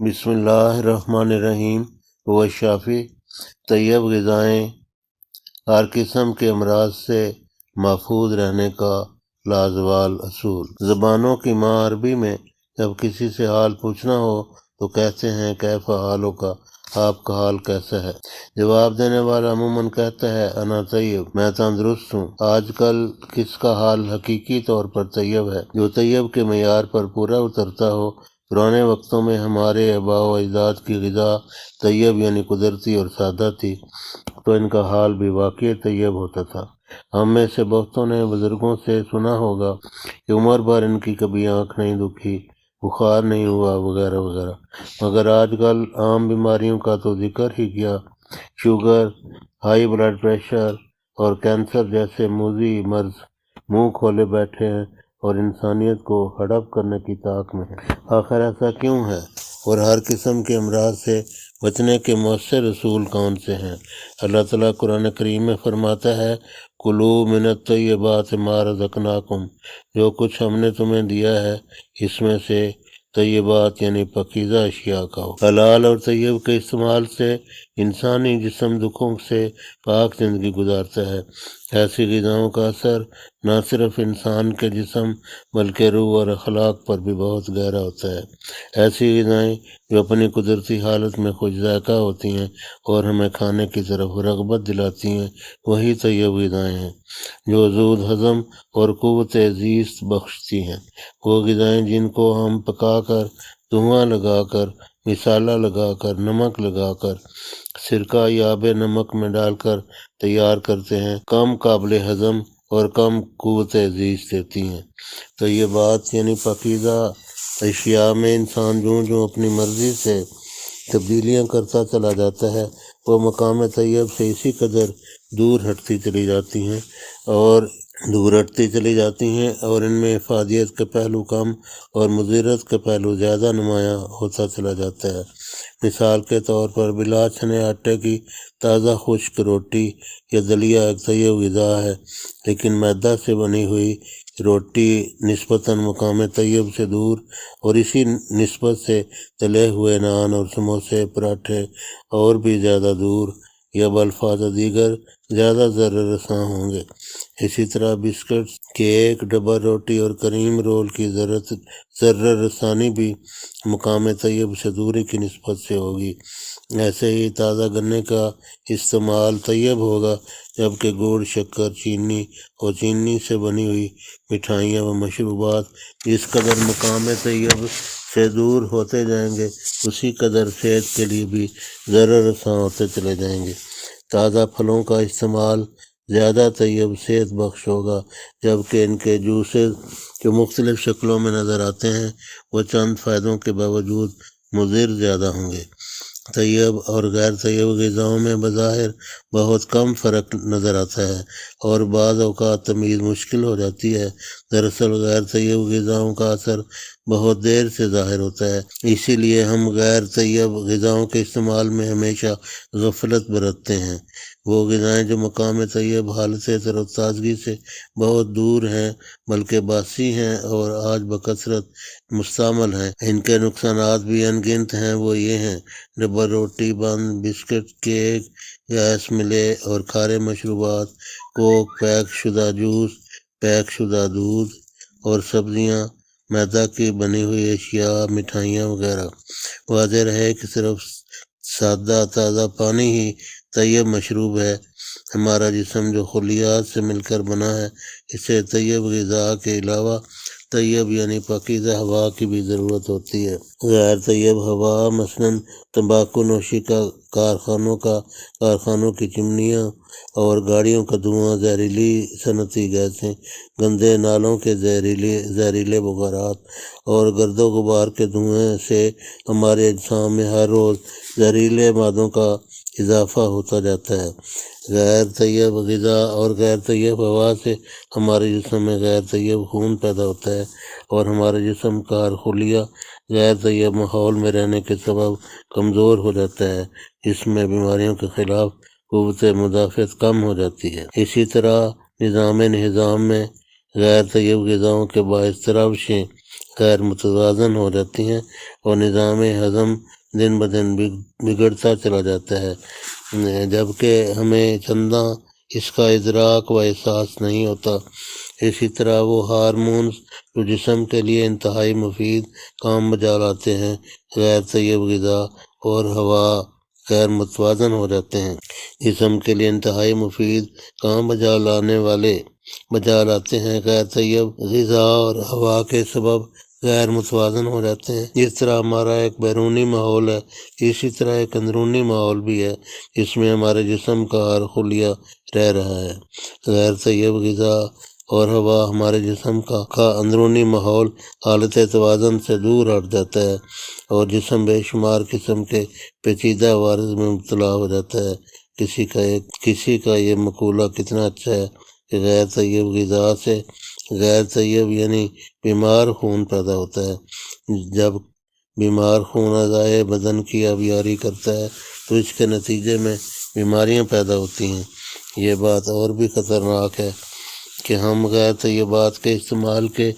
बिसमीम व शाफ़ी, तैयब गज़ाएँ, हर किस्म के अमराज से महफूज रहने का लाजवाल असूल। ज़बानों की माँ अरबी में जब किसी से हाल पूछना हो तो कहते हैं, कैफ़ा हालों का, आपका हाल कैसा है? जवाब देने वाला अमूमन कहता है, अना तैयब, मैं तंदुरुस्त हूँ। आजकल किसका हाल हकीकी तौर पर तैयब है? जो तैयब के मैार पर पूरा उतरता हो पुराने वक्तों में हमारे आबा अजदाद की गज़ा तैयब यानी कुदरती और सादा थी तो इनका हाल भी वाकई तैयब होता था। हम में से बहुतों ने बुज़ुर्गों से सुना होगा कि उम्र भर इनकी कभी आँख नहीं दुखी, बुखार नहीं हुआ वगैरह वगैरह। मगर आजकल आम बीमारियों का तो ज़िक्र ही किया, शुगर, हाई ब्लड प्रेशर और कैंसर जैसे मूजी मर्ज, मुँह खोले बैठे हैं और इंसानियत को हड़प करने की ताक में है। आखिर ऐसा क्यों है? और हर किस्म के अमराज से बचने के मौसर रसूल कौन से हैं? अल्लाह ताला कुरान करीम में फरमाता है, कुलू मिनत तो ये बात मार जकनाकुम जो कुछ हमने तुम्हें दिया है, इसमें से तयबात यानी पकीज़ा अशिया का हो हलाल और तयब के इस्तेमाल से इंसानी जिसम दुखों से पाक ज़िंदगी गुजारता है। ऐसी गज़ाओं का असर न सिर्फ़ इंसान के जिसम, बल्कि रूह और अखलाक पर भी बहुत गहरा होता है। ऐसी गज़ाएँ जो अपनी कुदरती हालत में खुश जायका होती हैं और हमें खाने की तरफ़ रगबत दिलाती हैं, वही तयब गज़ाएँ हैं, जो जूद हज़म और क़वत अज़ीज़ बख्शती हैं। वो गज़ाएँ जिनको हम पका कर धुआँ लगा कर मिसाला लगाकर, नमक लगाकर सिरका या बे नमक में डालकर तैयार करते हैं। कम काबिल हज़म और कम कुत अज़ीज़ देती हैं। तो ये बात यानी पकीदा अशिया में इंसान जो जो अपनी मर्ज़ी से तब्दीलियाँ करता चला जाता है वो मकाम तैयब से इसी कदर दूर हटती चली जाती हैं और दूर हटती चली जाती हैं और इनमें अफादियत का पहलू कम और मुजीरत का पहलू ज़्यादा नुमाया होता चला जाता है। मिसाल के तौर पर बिला छने आटे की ताज़ा खुश्क रोटी या दलिया एक तयब गज़ा है, लेकिन मैदा से बनी हुई रोटी नस्बता मकाम तयब से दूर, और इसी नस्बत से तले हुए नान और समोसे, पराठे और भी ज़्यादा दूर। या बल्फाज दीगर ज़्यादा ज़र रसां होंगे। इसी तरह बिस्किट केक, डब्बा रोटी और करीम रोल की ज़रूरत, ज़र्र रसानी भी मुकाम तैयब से दूरी की नस्बत से होगी। ऐसे ही ताज़ा गन्ने का इस्तेमाल तैयब होगा, जबकि गुड़, शक्कर, चीनी और चीनी से बनी हुई मिठाइयाँ व मशरूबात जिस कदर मकाम तैयब से दूर होते जाएँगे, उसी कदर सेहत के लिए भी ज़र रसा होते चले जाएँगे। ताज़ा फलों का इस्तेमाल ज़्यादा तयब सेहत बख्श होगा, जबकि इनके जूसेस जो मुख्तलिफ़ शक्लों में नज़र आते हैं वह चंद फ़ायदों के बावजूद मुजिर ज़्यादा होंगे। तैयब और गैर तैयब गज़ाओं में बज़ाहिर बहुत कम फ़र्क नज़र आता है और बाद तमीज़ मुश्किल हो जाती है। दरअसल गैर तैयब गज़ाओं का असर बहुत देर से ज़ाहिर होता है। इसीलिए हम गैर तैयब गज़ाओं के इस्तेमाल में हमेशा गफलत बरतते हैं। वो गज़ाएँ जो मकाम तैयब हालत तरताज़गी से बहुत दूर हैं, बल्कि बासी हैं और आज बकसरत मुस्तमल हैं। इनके नुकसान भी अनगिनत हैं, वो ये हैं डब्बा रोटी बंद बिस्किट, केक, गैस, मिले और खारे मशरूबात, कोक पैक शुदा जूस पैक शुदा दूध और सब्ज़ियाँ, मैदा की बनी हुई अशिया, मिठाइयाँ वगैरह। वाजह रहे कि सिर्फ़ सादा ताज़ा पानी ही तैयब मशरूब है। हमारा जिसम जो खलियात से मिलकर बना है, इसे तैयब गज़ा के अलावा तैयब यानी पाकिज़ा हवा की भी ज़रूरत होती है। गैर तैयब हवा मसलन तंबाकू नोशी का कारखानों का, कारखानों की चिमनियाँ और गाड़ियों का धुआँ, जहरीली सनती गैसें, गंदे नालों के जहरीले जहरीले बुखारात और गर्दो गुबार के धुएँ से हमारे इंसान में हर रोज़ जहरीले मादों का इजाफ़ा होता जाता है। गैर तैयब गज़ा और गैर तैयब हवा से हमारे जिसम में गैर तैयब खून पैदा होता है और हमारे जिसम का हर खुलिया गैर तैयब माहौल में रहने के सबब कमज़ोर हो जाता है। जिसमें बीमारियों के ख़िलाफ़ क़वत मुदाफ़त कम हो जाती है। इसी तरह निज़ाम निज़ाम में गैर तैयब गज़ाओं के बायस तरावशें गैर मुतवाजन हो जाती हैं और निज़ाम हज़म दिन ब दिन बिगड़ता चला जाता है। जबकि हमें चंदा इसका इदराक व एहसास नहीं होता। इसी तरह वो हारमोन्स जो जिसम के लिए इंतहाई मुफीद काम बजा लाते हैं, गैर तैयब गज़ा और हवा गैर मुतवाजन हो जाते हैं। जिसम के लिए इंतहाई मुफीद काम बजा लाने वाले, बजा लाते हैं गैर तैयब गज़ा और हवा के सबब गैर मुतवाजन हो जाते हैं। जिस तरह हमारा एक बैरूनी माहौल है, इसी तरह एक अंदरूनी माहौल भी है, इसमें हमारे जिसम का हर खुलिया रह रहा है। गैर तैयब गज़ा और हवा हमारे जिसम का का अंदरूनी माहौल हालत तोज़न से दूर हट जाता है और जिसम बेशुमार किस्म के पेचीदा वारज में मुबला हो जाता है। किसी का एक, किसी का ये मकूला कितना अच्छा है कि गैर तैयब गज़ा से गैर तैयब यानी बीमार खून पैदा होता है। जब बीमार खून अज़ाए बदन की आबियारी करता है तो इसके नतीजे में बीमारियाँ पैदा होती हैं। ये बात और भी ख़तरनाक है कि हम गैर तयबात के इस्तेमाल के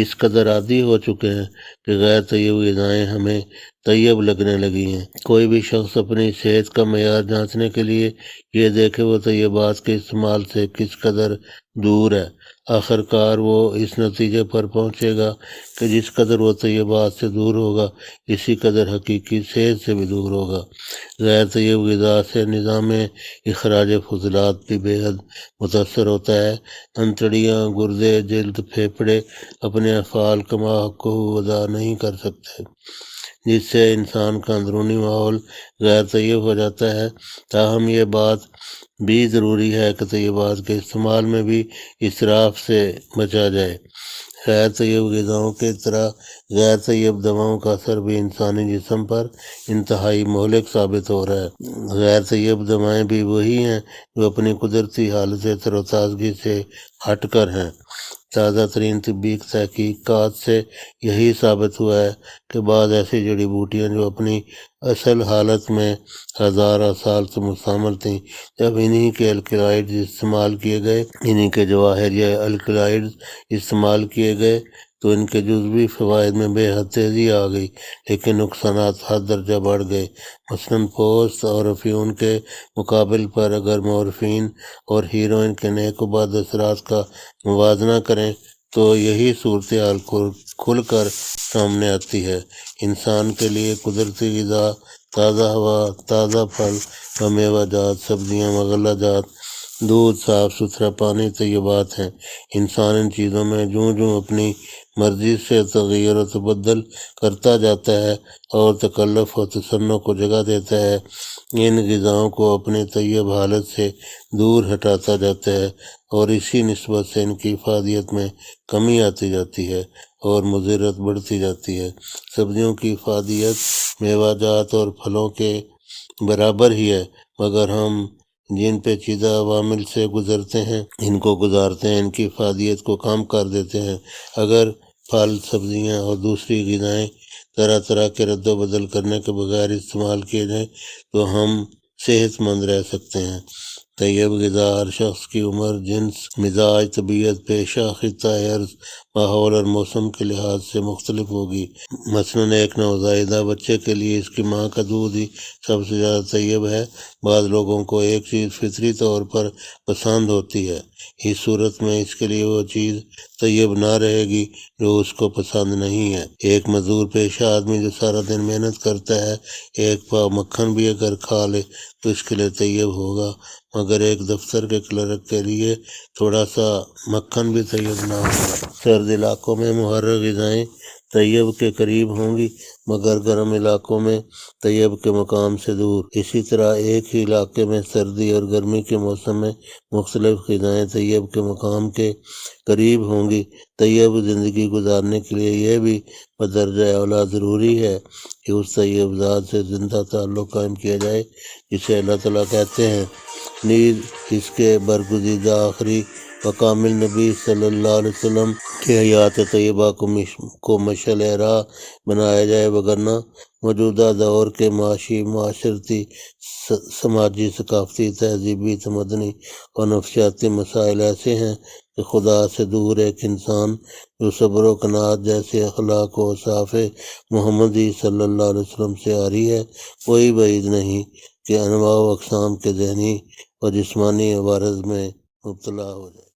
इस कदर आदि हो चुके हैं कि गैर तयब गज़ाएँ हमें तैयब लगने लगी हैं। कोई भी शख्स अपनी सेहत का मैार जांचने के लिए ये देखे वो तयबात के इस्तेमाल से किस कदर दूर है। आखिरकार वो इस नतीजे पर पहुँचेगा कि जिस कदर वो तयबात से दूर होगा, इसी कदर हकीकी सेहत से भी दूर होगा। गैर तयब गज़ा से निज़ाम अखराज फजलात भी बेहद मुतासर होता है। अंतड़ियाँ, गुर्दे, जल्द, फेफड़े अपने अफ़ाल कमा को अदा नहीं कर सकते, जिससे इंसान का अंदरूनी माहौल गैर तयब हो जाता है। ताहम ये बात भी ज़रूरी है कि तयबात के इस्तेमाल में भी इसराफ से बचा जाए। गैर तयब गज़ाओं की तरह गैर तयब दवाओं का असर भी इंसानी जिसम पर इंतहाई मोहलिक साबित हो रहा है। गैर तयब दवाएँ भी वही हैं जो अपनी कुदरती हालत तरोताज़गी से हट कर हैं। ताज़ा तरीन तबी तहकीक़ात से यही साबित हुआ है कि बाद ऐसी जड़ी बूटियाँ जो अपनी असल हालत में हज़ारों साल से मुस्तमल थीं, जब इन्हीं के अल्कलाइड्स इस्तेमाल किए गए, इन्हीं के जवाहर या अल्कलाइड्स इस्तेमाल किए गए तो इनके जुजवी फ़वाद में बेहद तेज़ी आ गई, लेकिन नुकसान हद दर्जा बढ़ गए। मसलन पोस्ट और अफ्यून के मुकाबल पर अगर मॉर्फिन और हीरोइन के नेकबाद असरात का मुवजना करें तो यही सूरत हाल खुल कर सामने आती है। इंसान के लिए कुदरती गज़ा, ताज़ा हवा, ताज़ा फल, व मेवा जात, सब्ज़ियाँ वगला जात दूध, साफ़ सुथरा पानी तो ये बात है। इंसान इन चीज़ों में जो जूँ अपनी मर्ज़ी से तगैर व तबदल करता जाता है और तकल्लफ़ और तसन्नो को जगह देता है, इन गज़ाओं को अपनी तैयब हालत से दूर हटाता जाता है और इसी नस्बत से इनकी इफादियत में कमी आती जाती है और मजरत बढ़ती जाती है। सब्जियों की इफादियत मेवाजात और फलों के बराबर ही है, मगर हम जिन पेचीदा अवामिल से गुज़रते हैं, इनको गुजारते हैं, इनकी फादियत को काम कर देते हैं। अगर फल, सब्ज़ियाँ और दूसरी गज़ाएँ तरह तरह के रद्द बदल करने के बगैर इस्तेमाल किए जाएँ तो हम सेहतमंद रह सकते हैं। तैयब गज़ा हर शख्स की उम्र, जिन्स, मिजाज, तबीयत, पेशा अर्ज़ माहौल और मौसम के लिहाज से मुख्तलिफ़ होगी। मसलन एक नवजायदा बच्चे के लिए इसकी माँ का दूध ही सबसे ज़्यादा तैयब है। बाद लोगों को एक चीज़ फितरी तौर पर पसंद होती है। इस सूरत में इसके लिए वो चीज़ तैयब ना रहेगी जो उसको पसंद नहीं है। एक मजदूर पेशा आदमी जो सारा दिन मेहनत करता है, एक पाव मक्खन भी अगर खा ले तो इसके लिए तैयब होगा। मगर एक दफ्तर के क्लर्क के लिए थोड़ा सा मक्खन भी तैयब ना होगा। सर्द इलाकों में मुहर गज़ाएँ तैयब के करीब होंगी, मगर गर्म इलाकों में तैयब के मकाम से दूर। इसी तरह एक ही इलाके में सर्दी और गर्मी के मौसम में मुख्तलिफ़ ग़ज़ाएँ तैयब के मकाम के करीब होंगी। तैयब ज़िंदगी गुजारने के लिए यह भी बदरजा अला ज़रूरी है। कि उस ये ज़ात से ज़िंदा ताल्लुक़ कायम किया जाए, जिसे अल्लाह ताला कहते हैं, नीर इसके बरगुजीदा आखिरी व कामिल नबी सल्लल्लाहु अलैहि वसल्लम के हयात तय्यबा को को मशल राह बनाया जाए, वगरना मौजूदा दौर के माशी, माशरती समाजी सकाफती, तहजीबी, तमदनी और नफसियाती मसाइल ऐसे हैं कि खुदा से दूर एक इंसान जो सब्र कनात जैसे अखलाक व साफ़ मोहम्मदी अलैहि वसल्लम से आ रही है, कोई बैद नहीं कि अनवा अकसाम के जहनी और जिस्मानी अवारज में मुबतला हो जाए।